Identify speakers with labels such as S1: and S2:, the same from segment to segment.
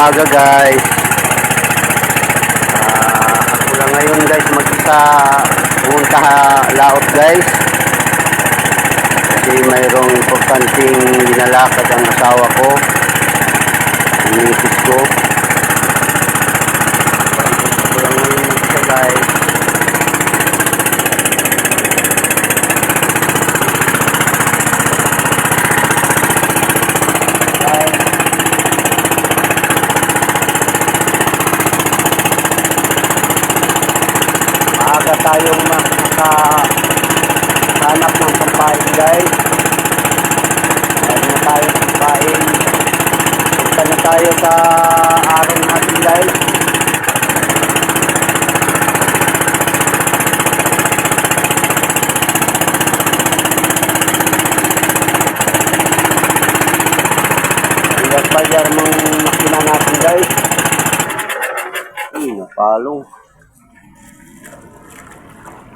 S1: umaga guys. Ah, ako lang ngayon guys mag-isa pumunta ha, laot guys. Kasi mayroong importanteng ginalakad ang asawa ko. Ang ko. Ako lang ngayon mag-isa guys. Guys, maaga tayong ma- nakahanap ng pampain guys. Meron na tayong pampain punta na tayo sa araw natin guys. Bayar mong makina natin guys. Ay, napalong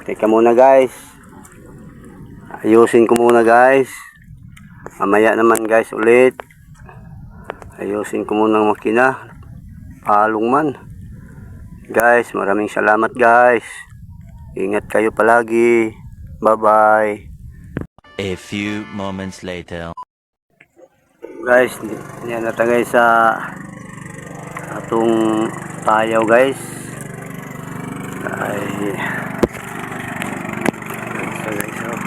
S1: Teka muna guys. Ayusin ko muna guys. Mamaya naman guys ulit. Ayusin ko muna ang makina. Palong man. Guys, maraming salamat guys. Ingat kayo palagi. Bye bye.
S2: A few moments later.
S1: Guys, yan na tagay sa atong tayaw guys. Ay, So guys, oh.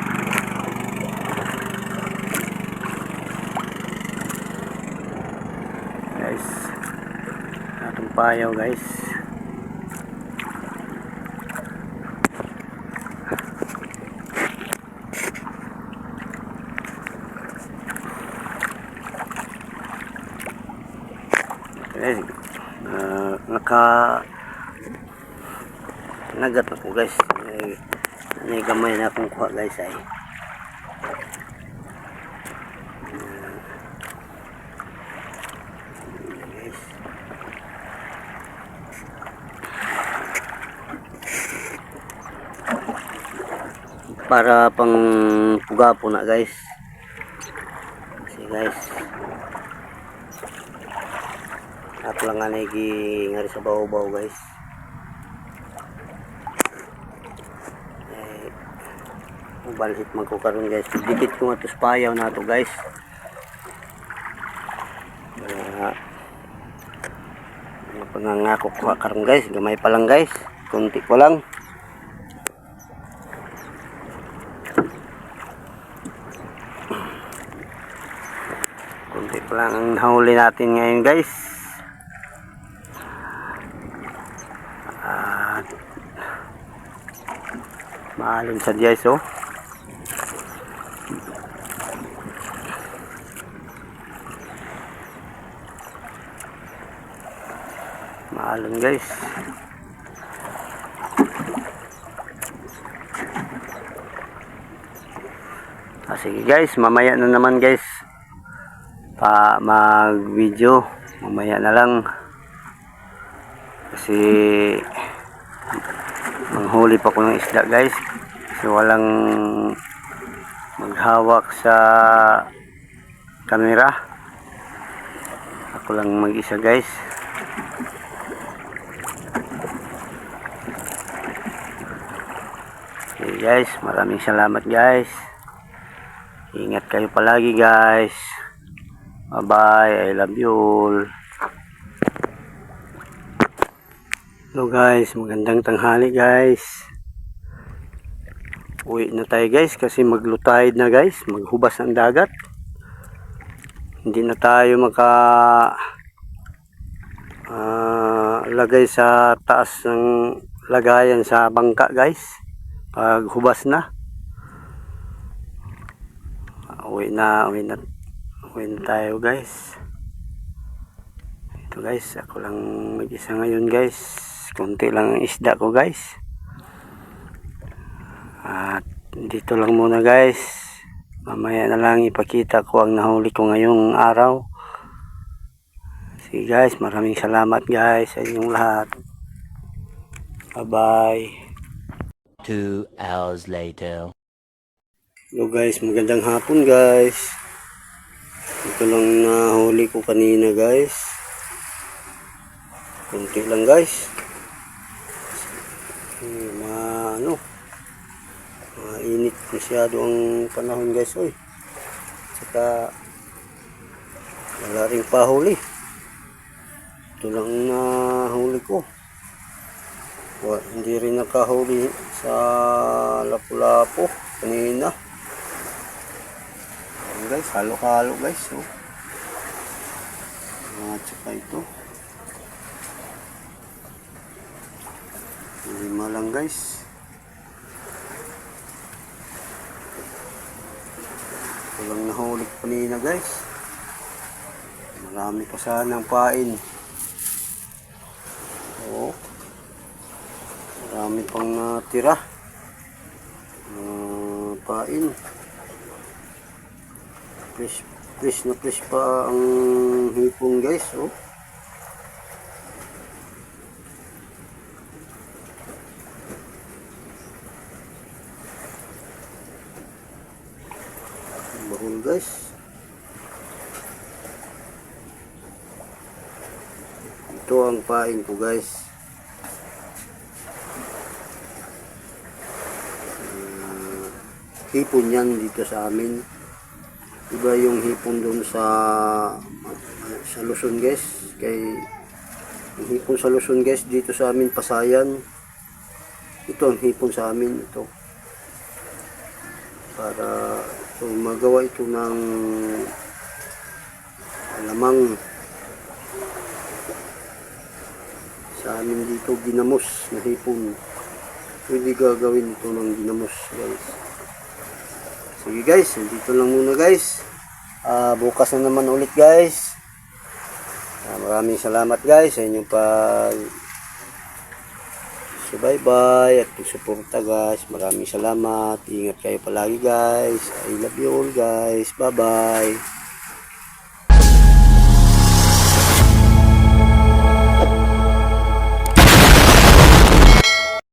S1: Guys, atong payaw guys. Guys, ah, naka nagat ako guys. Ay, may gamay na akong kuha guys ay. Para pang puga po na guys. Kasi guys. Ako lang nga nagi ngari sa baw-baw guys. Eh, balhit man ko guys. Dikit ko nga to payaw na to guys. Kaya pangangako ko karon guys. Gamay pa lang guys. Kunti ko lang. Kunti pa lang ang nahuli natin ngayon guys. At Maalon sa Diyos oh. Maalon guys. Ah, sige guys, mamaya na naman guys. Pa mag-video. Mamaya na lang. Kasi manghuli pa ko ng isda guys. Kasi walang maghawak sa camera. Ako lang mag isa guys. Okay guys. Maraming salamat guys. Ingat kayo palagi guys bye bye I love you all Hello guys, magandang tanghali guys. Uwi na tayo guys kasi maglutahid na guys, maghubas ng dagat. Hindi na tayo maka ah, lagay sa taas ng lagayan sa bangka guys. Pag hubas na. Uwi na, uwi na, uwi na tayo guys. Ito guys, ako lang mag-isa ngayon guys. Kunti lang ang isda ko guys. At dito lang muna guys. Mamaya na lang ipakita ko ang nahuli ko ngayong araw. Sige guys, maraming salamat guys sa inyong lahat. Bye bye.
S2: Two hours later.
S1: Hello guys, magandang hapon guys. Ito lang nahuli ko kanina guys. Kunti lang guys. Ma ano, mainit masyado ang panahon guys. Oy. Saka wala rin pahuli. Ito lang na huli ko. Wa, hindi rin nakahuli sa lapu-lapo kanina. Guys, halo-halo guys. Oh. At saka ito. Lima lang guys. Walang nahuli ko kanina guys. Marami pa sanang pain. Oo. Marami pang natira. Uh, pain. Fresh, fresh na fresh pa ang hipon guys. Oh. Bahul guys. Ito ang pain ko guys. Ah, hipon yan dito sa amin. Iba yung hipon doon sa sa Luzon guys. Kay yung hipon sa Luzon guys dito sa amin Pasayan. Ito ang hipon sa amin ito. Para so, magawa ito ng alamang sa amin dito ginamos na hipon. Pwede gagawin ito ng ginamos guys. Sige guys, dito lang muna guys. Ah, bukas na naman ulit guys. Ah, maraming salamat guys sa inyong pag subaybay at pagsuporta guys. Maraming salamat. Ingat kayo palagi guys. I love you all guys. Bye bye.